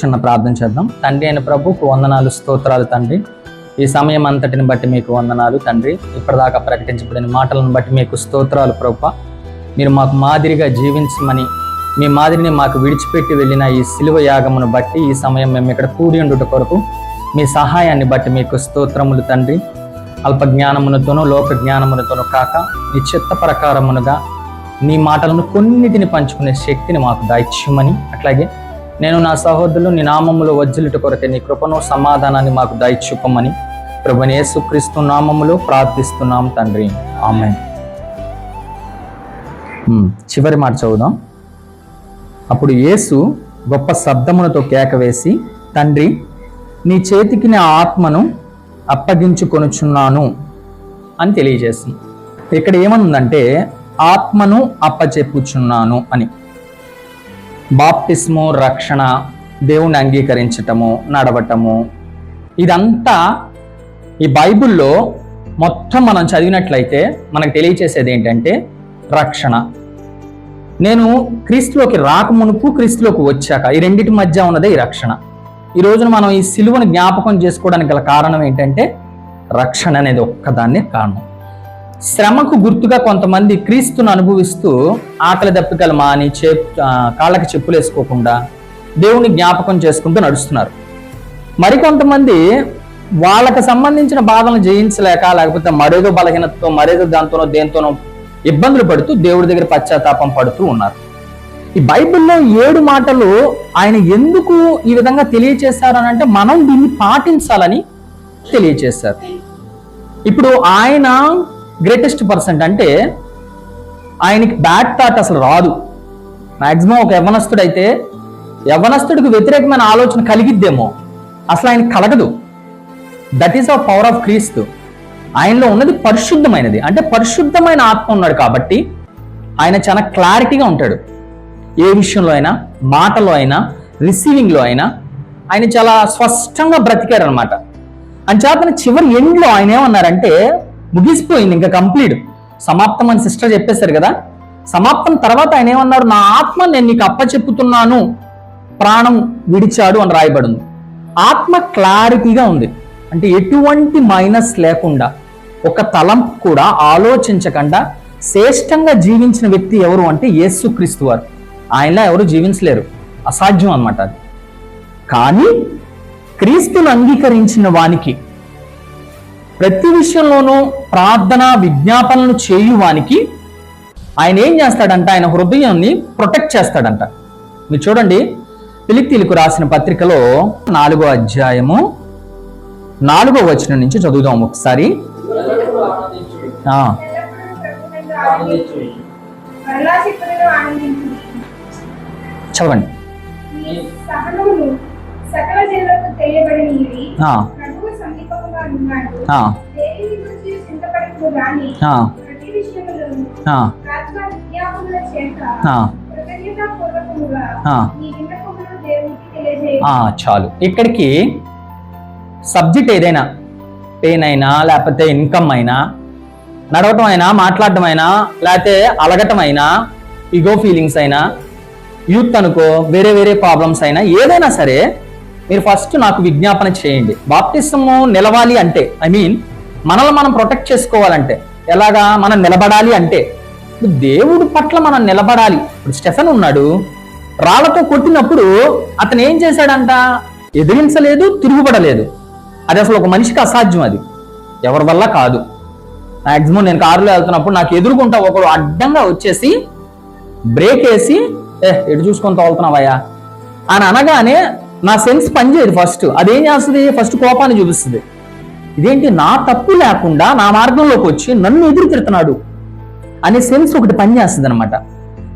చిన్న ప్రార్థన చేద్దాం. తండ్రి అయిన ప్రభుకు వందనాలు స్తోత్రాలు తండ్రి. ఈ సమయం అంతటిని బట్టి మీకు వందనాలు తండ్రి. ఇప్పటిదాకా ప్రకటించబడిన మాటలను బట్టి మీకు స్తోత్రాలు ప్రభు మీరు మాకు మాదిరిగా జీవించమని మీ మాదిరిని మాకు విడిచిపెట్టి వెళ్ళిన ఈ సిలువ యాగమును బట్టి ఈ సమయం మేము ఇక్కడ కూడి ఉండుట కొరకు మీ సహాయాన్ని బట్టి మీకు స్తోత్రములు తండ్రి. అల్ప జ్ఞానమునతోనూ లోక జ్ఞానమునతోనూ కాక నీ చిత్త ప్రకారమునుగా నీ మాటలను కొన్నిటిని పంచుకునే శక్తిని మాకు దాయిచ్యమని అట్లాగే నేను నా సహోదరులు నీ నామములో వజ్జులుట కొరకే నీ కృపను సమాధానాన్ని మాకు దయచూపమని ప్రభుని యేసుక్రీస్తు నామములో ప్రార్థిస్తున్నాం తండ్రి. ఆమె చివరి మాట చదువుదాం. అప్పుడు యేసు గొప్ప శబ్దములతో కేక వేసి తండ్రి నీ చేతికి నా ఆత్మను అప్పగించుకొనుచున్నాను అని తెలియజేస్తుంది ఇక్కడ ఏమనుందంటే ఆత్మను అప్పచెప్పుచున్నాను అని. బాప్టిస్ము రక్షణ దేవుణ్ణి అంగీకరించటము నడవటము. ఇదంతా ఈ బైబిల్లో మొత్తం మనం చదివినట్లయితే మనకు తెలియచేసేది ఏంటంటే రక్షణ. నేను క్రీస్తులోకి రాకమునుపు క్రీస్తులోకి వచ్చాక ఈ రెండింటి మధ్య ఉన్నదే ఈ రక్షణ. ఈ రోజున మనం ఈ సిలువను జ్ఞాపకం చేసుకోవడానికి గల కారణం ఏంటంటే రక్షణ అనేది ఒక్కదాన్నే కారణం. శ్రమకు గుర్తుగా కొంతమంది క్రీస్తును అనుభవిస్తూ ఆకలి దప్పికలు మాని చే కాళ్ళకి చెప్పులు వేసుకోకుండా దేవుని జ్ఞాపకం చేసుకుంటూ నడుస్తున్నారు. మరికొంతమంది వాళ్ళకి సంబంధించిన బాధలను జయించలేక లేకపోతే మరేదో బలహీనతతో మరేదో దాంతోనో దేంతోనో ఇబ్బందులు పడుతూ దేవుడి దగ్గర పశ్చాత్తాపం పడుతూ ఉన్నారు. ఈ బైబిల్లో ఏడు మాటలు ఆయన ఎందుకు ఈ విధంగా తెలియచేశారు అని అంటే మనం దీన్ని పాటించాలని తెలియచేశారు. ఇప్పుడు ఆయన గ్రేటెస్ట్ పర్సెంట్ అంటే ఆయనకి బ్యాడ్ థాట్ అసలు రాదు. మాక్సిమం ఒక యవనస్తుడైతే యవనస్తుడికి వ్యతిరేకమైన ఆలోచన కలిగిద్దేమో. అసలు ఆయన కలగదు. That is of power of క్రీస్తు ఆయనలో ఉన్నది పరిశుద్ధమైనది. అంటే పరిశుద్ధమైన ఆత్మ ఉన్నాడు కాబట్టి ఆయన చాలా క్లారిటీగా ఉంటాడు. ఏ విషయంలో అయినా మాటలో అయినా రిసీవింగ్లో అయినా ఆయన చాలా స్పష్టంగా బ్రతికారనమాట అంచేతన చివరి ఎండ్లో ఆయన ఏమన్నారంటే ముగిసిపోయింది ఇంకా కంప్లీట్. సమాప్తం అని సిస్టర్ చెప్పేశారు కదా. సమాప్తం తర్వాత ఆయన ఏమన్నారు నా ఆత్మ నేను నీకు అప్పచెప్పుతున్నాను. ప్రాణం విడిచాడు అని రాయబడింది. ఆత్మ క్లారిటీగా ఉంది. అంటే ఎటువంటి మైనస్ లేకుండా ఒక తలంపు కూడా ఆలోచించకుండా శ్రేష్టంగా జీవించిన వ్యక్తి ఎవరు అంటే యేసుక్రీస్తు వారు. ఆయనలా ఎవరు జీవించలేరు. అసాధ్యం అన్నమాట అది. కానీ క్రీస్తును అంగీకరించిన వానికి ప్రతి విషయంలోనూ ప్రార్థన విజ్ఞాపనలు చేయువానికి ఆయన ఏం చేస్తాడంట? ఆయన హృదయాన్ని ప్రొటెక్ట్ చేస్తాడంట. మీరు చూడండి పిలిక్తీలకు రాసిన పత్రికలో నాలుగో అధ్యాయము నాలుగో వచనం నుంచి చదువుదాం ఒకసారి. చదవండి. చాలు. ఇక్కడికి సబ్జెక్ట్ ఏదైనా పెయిన్ అయినా లేకపోతే ఇన్కమ్ అయినా నడవటం అయినా మాట్లాడటం అయినా లేకపోతే అలగటం అయినా ఇగో ఫీలింగ్స్ అయినా యూత్ అనుకో వేరే వేరే ప్రాబ్లమ్స్ అయినా ఏదైనా సరే మీరు ఫస్ట్ నాకు విజ్ఞాపన చేయండి. బాప్టిసము నిలవాలి అంటే ఐ మీన్ మనల్ని మనం ప్రొటెక్ట్ చేసుకోవాలంటే ఎలాగా మనం నిలబడాలి అంటే ఇప్పుడు దేవుడి పట్ల మనం నిలబడాలి. ఇప్పుడు స్టెఫెన్ ఉన్నాడు రాళ్ళతో కొట్టినప్పుడు అతను ఏం చేశాడంట? ఎదిరించలేదు తిరుగుబడలేదు. అది అసలు ఒక మనిషికి అసాధ్యం అది. ఎవరి వల్ల కాదు. మాక్సిమం నేను కారులో వెళ్తున్నప్పుడు నాకు ఎదురుకుంటా ఒకడు అడ్డంగా వచ్చేసి బ్రేక్ వేసి ఏ ఎటు చూసుకొని తోలుతున్నావయ్యా? అని అనగానే నా సెన్స్ పనిచేయదు ఫస్ట్. అదేం చేస్తుంది? ఫస్ట్ కోపాన్ని చూపిస్తుంది. ఇదేంటి? నా తప్పు లేకుండా నా మార్గంలోకి వచ్చి నన్ను ఎదురు తిడుతున్నాడు అనే సెన్స్ ఒకటి పనిచేస్తుంది అనమాట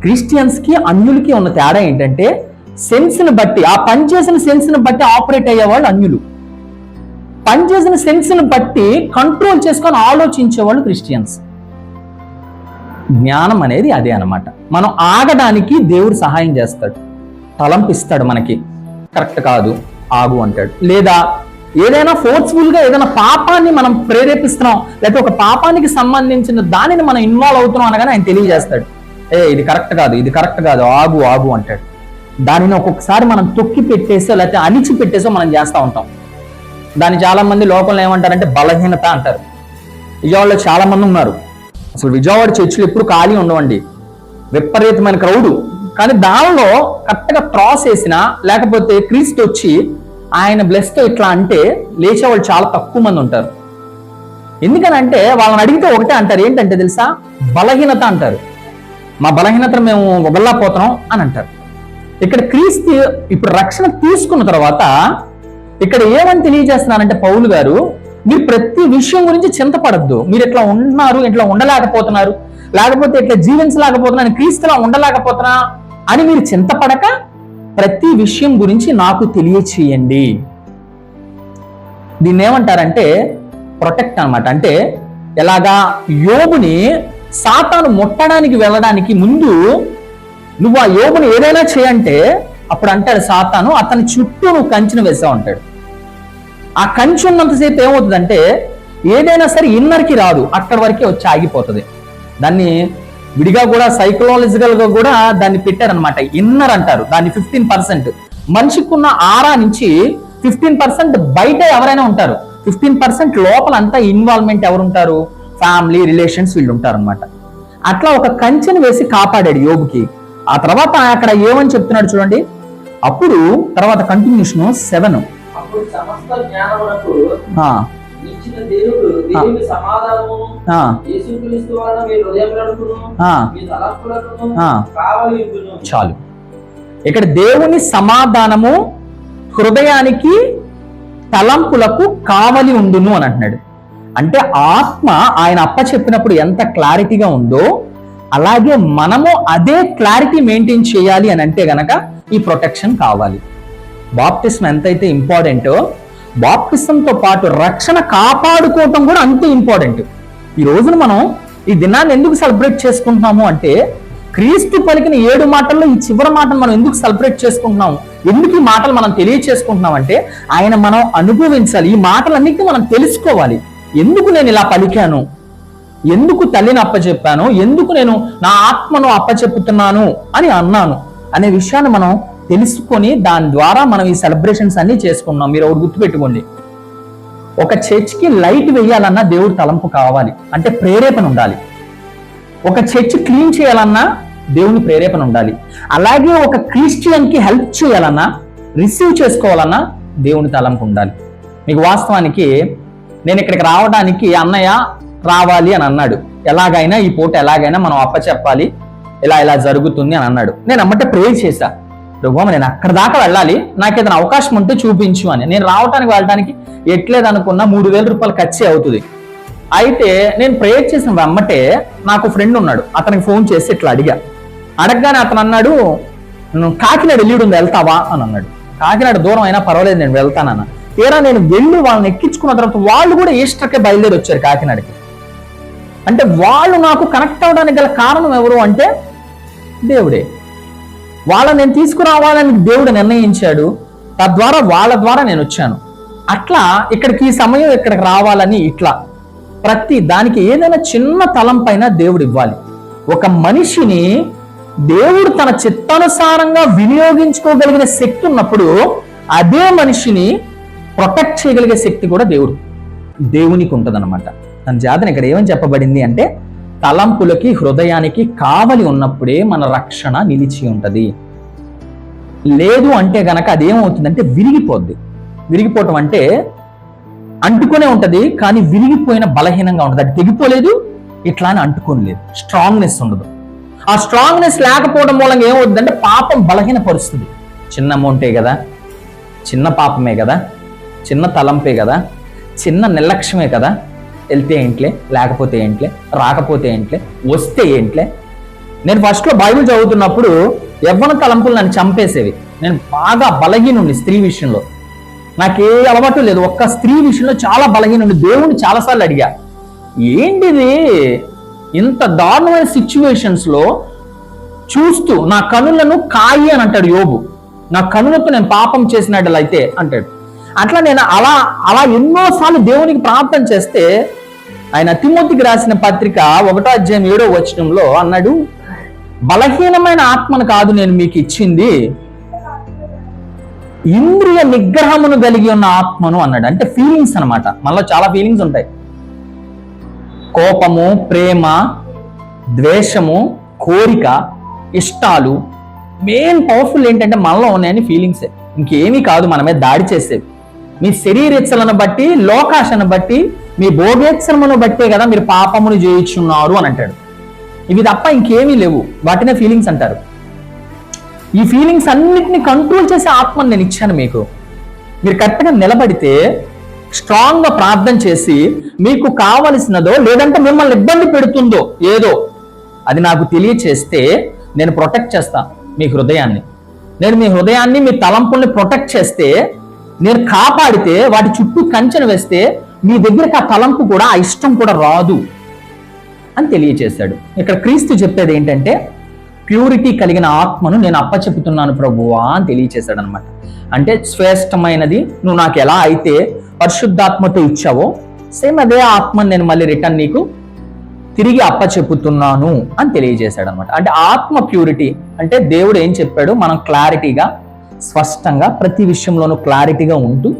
క్రిస్టియన్స్కి అన్యులకి ఉన్న తేడా ఏంటంటే సెన్స్ని బట్టి ఆ పని చేసిన సెన్స్ని బట్టి ఆపరేట్ అయ్యేవాళ్ళు అన్యులు. పని చేసిన సెన్స్ని బట్టి కంట్రోల్ చేసుకొని ఆలోచించేవాళ్ళు క్రిస్టియన్స్. జ్ఞానం అనేది అదే అన్నమాట. మనం ఆగడానికి దేవుడు సహాయం చేస్తాడు. తలంపిస్తాడు మనకి. కరెక్ట్ కాదు ఆగు అంటాడు. లేదా ఏదైనా ఫోర్స్ఫుల్గా ఏదైనా పాపాన్ని మనం ప్రేరేపిస్తున్నాం లేకపోతే ఒక పాపానికి సంబంధించిన దానిని మనం ఇన్వాల్వ్ అవుతున్నాం అనగానే ఆయన తెలియజేస్తాడు. ఏ ఇది కరెక్ట్ కాదు ఇది కరెక్ట్ కాదు ఆగు ఆగు అంటాడు. దానిని ఒక్కొక్కసారి మనం తొక్కి పెట్టేసో లేకపోతే అణిచి పెట్టేసో మనం చేస్తూ ఉంటాం. దాన్ని చాలా మంది లోకంలో ఏమంటారంటే బలహీనత అంటారు. విజయవాడలో చాలా మంది ఉన్నారు. అసలు విజయవాడ చర్చిలు ఎప్పుడు ఖాళీ ఉండవండి. విపరీతమైన క్రౌడు కానీ దానిలో కరెక్ట్గా క్రాస్ వేసిన లేకపోతే క్రీస్తు వచ్చి ఆయన బ్లెస్తో ఇట్లా అంటే లేచే వాళ్ళు చాలా తక్కువ మంది ఉంటారు. ఎందుకనంటే వాళ్ళని అడిగితే ఒకటే అంటారు ఏంటంటే తెలుసా? బలహీనత అంటారు. మా బలహీనతను మేము వదల్లాపోతున్నాం అని అంటారు. ఇక్కడ క్రీస్తు ఇప్పుడు రక్షణ తీసుకున్న తర్వాత ఇక్కడ ఏమని తెలియజేస్తున్నారంటే పౌలు గారు మీరు ప్రతి విషయం గురించి చింతపడద్దు. మీరు ఇట్లా ఉంటున్నారు ఇట్లా ఉండలేకపోతున్నారు. లేకపోతే ఇట్లా జీవించలేకపోతున్నా క్రీస్తులా ఉండలేకపోతున్నా అని మీరు చింతపడక ప్రతి విషయం గురించి నాకు తెలియచేయండి. దీన్ని ఏమంటారంటే ప్రొటెక్ట్ అనమాట అంటే ఎలాగా యోగుని సాతాను ముట్టడానికి వెళ్ళడానికి ముందు నువ్వు ఆ యోగుని ఏదైనా చేయంటే అప్పుడు అంటాడు సాతాను అతని చుట్టూ నువ్వు కంచెను వేసావు అంటాడు. ఆ కంచె ఉన్నంతసేపు ఏమవుతుందంటే ఏదైనా సరే ఇన్నర్కి రాదు అక్కడి వరకే వచ్చి ఆగిపోతుంది. దాన్ని విడిగా కూడా సైకలాజికల్గా కూడా దాన్ని పెట్టారనమాట ఇన్నర్ అంటారు. దాన్ని ఫిఫ్టీన్ పర్సెంట్ మనిషికున్న ఆరా నుంచి ఫిఫ్టీన్ పర్సెంట్ బయట ఎవరైనా ఉంటారు. ఫిఫ్టీన్ పర్సెంట్ లోపల అంతా ఇన్వాల్వ్మెంట్ ఎవరు ఉంటారు ఫ్యామిలీ రిలేషన్స్ వీళ్ళు ఉంటారు అనమాట అట్లా ఒక కంచెను వేసి కాపాడాడు యోబుకి ఆ తర్వాత అక్కడ ఏమని చెప్తున్నాడు చూడండి. అప్పుడు తర్వాత కంటిన్యూషన్ సెవెన్ చాలు. ఇక్కడ దేవుని సమాధానము హృదయానికి తలంపులకు కావలి ఉండును అని అంటున్నాడు. అంటే ఆత్మ ఆయన అప్ప చెప్పినప్పుడు ఎంత క్లారిటీగా ఉందో అలాగే మనము అదే క్లారిటీ మెయింటైన్ చేయాలి అని అంటే గనక ఈ ప్రొటెక్షన్ కావాలి. బాప్టిజం ఎంతైతే ఇంపార్టెంటో బాప్టిజంతో పాటు రక్షణ కాపాడుకోవటం కూడా అంతే ఇంపార్టెంట్. ఈ రోజున మనం ఈ దినాన్ని ఎందుకు సెలబ్రేట్ చేసుకుంటున్నాము అంటే క్రీస్తు పలికిన ఏడు మాటల్లో ఈ చివరి మాటను మనం ఎందుకు సెలబ్రేట్ చేసుకుంటున్నాము? ఎందుకు ఈ మాటలు మనం తెలియచేసుకుంటున్నాం అంటే ఆయన మనం అనుభవించాలి. ఈ మాటలన్నిటిని మనం తెలుసుకోవాలి. ఎందుకు నేను ఇలా పలికాను? ఎందుకు తల్లిని అప్పచెప్పాను ఎందుకు నేను నా ఆత్మను అప్పచెప్పుతున్నాను? అని అన్నాను. అనే విషయాన్ని మనం తెలుసుకొని దాని ద్వారా మనం ఈ సెలబ్రేషన్స్ అన్ని చేసుకున్నాం. మీరు ఒకటి గుర్తుపెట్టుకోండి. ఒక చర్చ్కి లైట్ వేయాలన్నా దేవుడు తలంపు కావాలి. అంటే ప్రేరేపణ ఉండాలి. ఒక చర్చ్ క్లీన్ చేయాలన్నా దేవుని ప్రేరేపణ ఉండాలి. అలాగే ఒక క్రిస్టియన్కి హెల్ప్ చేయాలన్నా రిసీవ్ చేసుకోవాలన్నా దేవుని తలంపు ఉండాలి. మీకు వాస్తవానికి నేను ఇక్కడికి రావడానికి అన్నయ్య రావాలి అని అన్నాడు. ఎలాగైనా ఈ పూట ఎలాగైనా మనం అప్పచెప్పాలి. ఇలా ఇలా జరుగుతుంది అని అన్నాడు. నేను అమ్మటే ప్రేర్ చేశా. ప్రభు నేను అక్కడ దాకా వెళ్ళాలి. నాకు ఏదైనా అవకాశం ఉంటే చూపించు అని. నేను రావడానికి వెళ్ళడానికి ఎట్లేదనుకున్న మూడు వేల రూపాయలు ఖర్చే అవుతుంది. అయితే నేను ప్రేయర్ చేసిన వెమ్మటే నాకు ఫ్రెండ్ ఉన్నాడు. అతనికి ఫోన్ చేసి ఇట్లా అడిగా. అడగగానే అతను అన్నాడు "నువ్వు కాకినాడ ఎల్లుడు వెళ్తావా? అని అన్నాడు. కాకినాడ దూరం అయినా పర్వాలేదు నేను వెళ్తానన్న తీరా నేను వెళ్ళి వాళ్ళని ఎక్కించుకున్న తర్వాత వాళ్ళు కూడా ఈస్టర్కే బయలుదేరి వచ్చారు కాకినాడకి. అంటే వాళ్ళు నాకు కనెక్ట్ అవ్వడానికి గల కారణం ఎవరు అంటే దేవుడే. వాళ్ళని నేను తీసుకురావాలని దేవుడు నిర్ణయించాడు తద్వారా వాళ్ళ ద్వారా నేను వచ్చాను. అట్లా ఇక్కడికి ఈ సమయం ఇక్కడికి రావాలని ఇట్లా. ప్రతి దానికి ఏదైనా చిన్న తలంపైన దేవుడు ఇవ్వాలి. ఒక మనిషిని దేవుడు తన చిత్తానుసారంగా వినియోగించుకోగలిగిన శక్తి ఉన్నప్పుడు అదే మనిషిని ప్రొటెక్ట్ చేయగలిగే శక్తి కూడా దేవుడు దేవునికి ఉంటుందన్నమాట. తన జాతన ఇక్కడ ఏమని చెప్పబడింది అంటే తలంపులకి హృదయానికి కావలి ఉన్నప్పుడే మన రక్షణ నిలిచి ఉంటుంది. లేదు అంటే గనక అదేమవుతుందంటే విరిగిపోద్ది. విరిగిపోవటం అంటే అంటుకునే ఉంటుంది కానీ విరిగిపోయిన బలహీనంగా ఉంటుంది. అది తెగిపోలేదు ఇట్లా అని అంటుకోలేదు స్ట్రాంగ్నెస్ ఉండదు. ఆ స్ట్రాంగ్నెస్ లేకపోవడం మూలంగా ఏమవుతుందంటే పాపం బలహీనపరుస్తుంది. చిన్న అమౌంటే కదా. చిన్న పాపమే కదా. చిన్న తలంపే కదా. చిన్న నిర్లక్ష్యమే కదా. వెళ్తే ఏంట్లే లేకపోతే ఏంట్లే రాకపోతే ఏంట్లే వస్తే ఏంట్లే. నేను ఫస్ట్లో బైబిల్ చదువుతున్నప్పుడు యవ్వన తలంపులు నన్ను చంపేసేవి. నేను బాగా బలహీనుండి స్త్రీ విషయంలో. నాకే అలవాటు లేదు. ఒక్క స్త్రీ విషయంలో చాలా బలహీనుండి దేవుణ్ణి చాలాసార్లు అడిగా. ఏంటిది? ఇంత దారుణమైన సిచ్యువేషన్స్లో చూస్తూ నా కనులను కాయి అని అంటాడు యోబు. నా కనులతో నేను పాపం చేసినట్లయితే అంటాడు. అట్లా నేను అలా అలా ఎన్నోసార్లు దేవునికి ప్రార్థన చేస్తే ఆయన తిమ్మతికి రాసిన పత్రిక ఒకటో అధ్యాయం ఏడో వచనంలో అన్నాడు బలహీనమైన ఆత్మను కాదు నేను మీకు ఇచ్చింది. ఇంద్రియ నిగ్రహమును కలిగి ఉన్న ఆత్మను అన్నాడు. అంటే ఫీలింగ్స్ అన్నమాట. మనలో చాలా ఫీలింగ్స్ ఉంటాయి. కోపము ప్రేమ ద్వేషము కోరిక ఇష్టాలు. మెయిన్ పవర్ఫుల్ ఏంటంటే మనలో ఉన్నాయని ఫీలింగ్సే ఇంకేమీ కాదు మనమే దాడి చేసేవి. మీ శరీరేచ్ఛలను బట్టి లోకాశను బట్టి మీ భోగేచ్ఛలను బట్టే కదా మీరు పాపమును చేయించున్నారు అని అంటాడు. ఇవి తప్ప ఇంకేమీ లేవు. వాటినే ఫీలింగ్స్ అంటారు. ఈ ఫీలింగ్స్ అన్నిటిని కంట్రోల్ చేసే ఆత్మను నేను ఇచ్చాను మీకు. మీరు కరెక్ట్గా నిలబడితే స్ట్రాంగ్గా ప్రార్థన చేసి మీకు కావలసినదో లేదంటే మిమ్మల్ని ఇబ్బంది పెడుతుందో ఏదో అది నాకు తెలియచేస్తే నేను ప్రొటెక్ట్ చేస్తాను మీ హృదయాన్ని. నేను మీ హృదయాన్ని మీ తలంపుల్ని ప్రొటెక్ట్ చేస్తే నేను కాపాడితే వాటి చుట్టూ కంచెను వేస్తే మీ దగ్గరికి ఆ తలంపు కూడా ఆ ఇష్టం కూడా రాదు అని తెలియచేశాడు. ఇక్కడ క్రీస్తు చెప్పేది ఏంటంటే ప్యూరిటీ కలిగిన ఆత్మను నేను అప్పచెపుతున్నాను ప్రభువా అని తెలియచేశాడు అనమాట అంటే శ్రేష్టమైనది నువ్వు నాకు ఎలా అయితే పరిశుద్ధాత్మతో ఇచ్చావో సేమ్ అదే ఆత్మను నేను మళ్ళీ రిటర్న్ నీకు తిరిగి అప్పచెప్పుతున్నాను అని తెలియజేశాడు అనమాట అంటే ఆత్మ ప్యూరిటీ అంటే దేవుడు ఏం చెప్పాడు? మనం క్లారిటీగా స్పష్టంగా ప్రతి విషయంలోనూ క్లారిటీగా ఉంటూ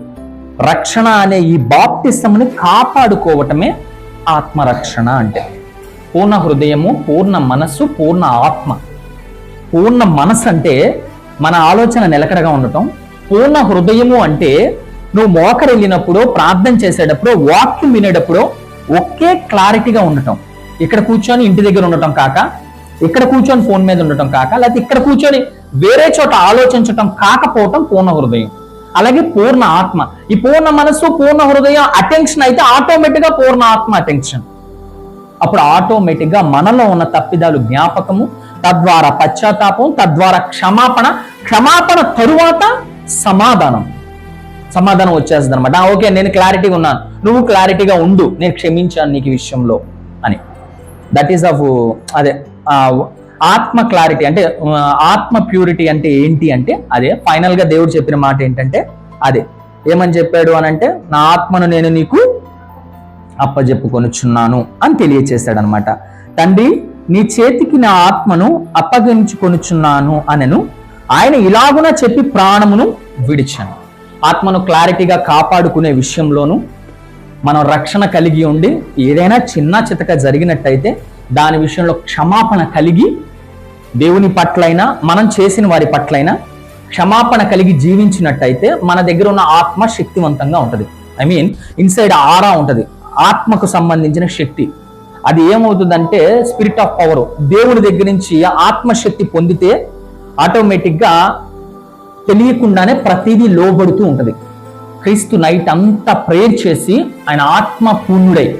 రక్షణ అనే ఈ బాప్టిసంని కాపాడుకోవటమే ఆత్మరక్షణ అంటే. పూర్ణ హృదయము పూర్ణ మనస్సు పూర్ణ ఆత్మ. పూర్ణ మనస్సు అంటే మన ఆలోచన నిలకడగా ఉండటం. పూర్ణ హృదయము అంటే నువ్వు మోకరెళ్ళినప్పుడు ప్రార్థన చేసేటప్పుడు వాక్యం వినేటప్పుడు ఒకే క్లారిటీగా ఉండటం. ఇక్కడ కూర్చొని ఇంటి దగ్గర ఉండటం కాక ఇక్కడ కూర్చొని ఫోన్ మీద ఉండటం కాక లేకపోతే ఇక్కడ కూర్చొని వేరే చోట ఆలోచించటం కాకపోవటం పూర్ణ హృదయం. అలాగే పూర్ణ ఆత్మ. ఈ పూర్ణ మనస్సు పూర్ణ హృదయం అటెన్షన్ అయితే ఆటోమేటిక్గా పూర్ణ ఆత్మ అటెన్షన్. అప్పుడు ఆటోమేటిక్గా మనలో ఉన్న తప్పిదాలు జ్ఞాపకము తద్వారా పశ్చాత్తాపం తద్వారా క్షమాపణ క్షమాపణ తరువాత సమాధానం. సమాధానం వచ్చేస్తుంది అనమాట ఓకే నేను క్లారిటీగా ఉన్నాను. నువ్వు క్లారిటీగా ఉండు. నేను క్షమించాను నీకు విషయంలో అని. దట్ ఈస్ ఆఫ్ అదే ఆత్మ క్లారిటీ అంటే ఆత్మ ప్యూరిటీ అంటే ఏంటి అంటే అదే ఫైనల్గా దేవుడు చెప్పిన మాట ఏంటంటే అదే. ఏమని చెప్పాడు అని అంటే నా ఆత్మను నేను నీకు అప్పజెప్పుకొనుచున్నాను అని తెలియచేశాడు అనమాట తండ్రి నీ చేతికి నా ఆత్మను అప్పగించుకొనుచున్నాను అనను ఆయన ఇలాగున చెప్పి ప్రాణమును విడిచాను. ఆత్మను క్లారిటీగా కాపాడుకునే విషయంలోనూ మనం రక్షణ కలిగి ఉండి ఏదైనా చిన్న చితక జరిగినట్టయితే దాని విషయంలో క్షమాపణ కలిగి దేవుని పట్లైనా మనం చేసిన వారి పట్లైనా క్షమాపణ కలిగి జీవించినట్టయితే మన దగ్గర ఉన్న ఆత్మ శక్తివంతంగా ఉంటుంది. ఐ మీన్ ఇన్సైడ్ ఆరా ఉంటుంది. ఆత్మకు సంబంధించిన శక్తి. అది ఏమవుతుందంటే స్పిరిట్ ఆఫ్ పవర్ దేవుని దగ్గర నుంచి ఆత్మశక్తి పొందితే ఆటోమేటిక్గా తెలియకుండానే ప్రతిదీ లోబడుతూ ఉంటుంది. క్రీస్తు నైట్ అంతా ప్రేయర్ చేసి ఆయన ఆత్మ పూర్ణుడై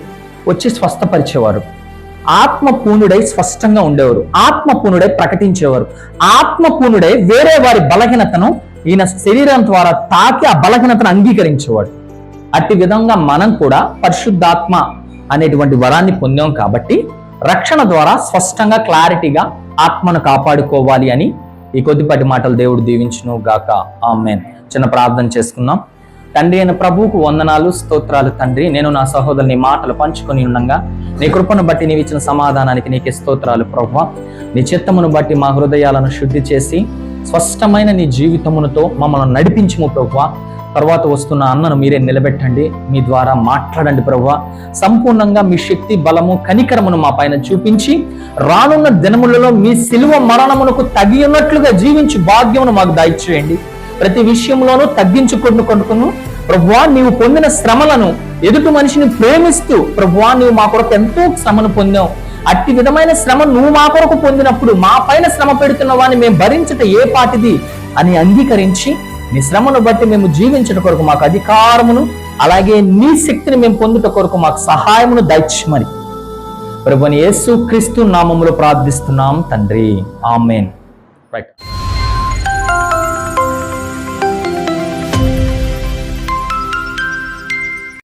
వచ్చి స్వస్థపరిచేవారు. ఆత్మ పూర్ణుడై స్పష్టంగా ఉండేవారు. ఆత్మ పూర్ణుడై ప్రకటించేవారు. ఆత్మ పూర్ణుడై వేరే వారి బలహీనతను ఈయన శరీరం ద్వారా తాకి ఆ బలహీనతను అంగీకరించేవాడు. అట్టి విధంగా మనం కూడా పరిశుద్ధాత్మ అనేటువంటి వరాన్ని పొందాం కాబట్టి రక్షణ ద్వారా స్పష్టంగా క్లారిటీగా ఆత్మను కాపాడుకోవాలి అని ఈ కొద్దిపాటి మాటలు దేవుడు దీవించును గాక ఆమెన్. చిన్న ప్రార్థన చేసుకుందాం. తండ్రి అయిన ప్రభువుకు వందనాలు స్తోత్రాలు తండ్రి. నేను నా సహోదరుని మాటలు పంచుకొని ఉండగా. నీ కృపను బట్టి నీవు ఇచ్చిన సమాధానానికి నీకే స్తోత్రాలు ప్రభు నీ చిత్తమును బట్టి మా హృదయాలను శుద్ధి చేసి స్పష్టమైన నీ జీవితమునతో మమ్మల్ని నడిపించము ప్రభు తర్వాత వస్తున్న అన్నను మీరే నిలబెట్టండి. మీ ద్వారా మాట్లాడండి ప్రభు సంపూర్ణంగా మీ శక్తి బలము కనికరమును మా పైన చూపించి రానున్న దినములలో మీ సిలువ మరణమునకు తగినట్లుగా జీవించి భాగ్యమును మాకు దయచేయండి. ప్రతి విషయంలోనూ తగ్గించుకుంటూ కొనుక్కును ప్రభువా నీవు పొందిన శ్రమలను ఎదుటి మనిషిని ప్రేమిస్తూ ప్రభువా నీవు మా కొరకు ఎంతో శ్రమను పొందావు. అట్టి విధమైన శ్రమ నువ్వు మా కొరకు పొందినప్పుడు మా పైన శ్రమ పెడుతున్న వాడిని మేము భరించట ఏ పాటిది అని అంగీకరించి నీ శ్రమను బట్టి మేము జీవించట కొరకు మాకు అధికారమును అలాగే నీ శక్తిని మేము పొందుట కొరకు మాకు సహాయమును దయచమని ప్రభుని యేసు క్రీస్తు నామములో ప్రార్థిస్తున్నాం తండ్రి. ఆమెన్. రైట్.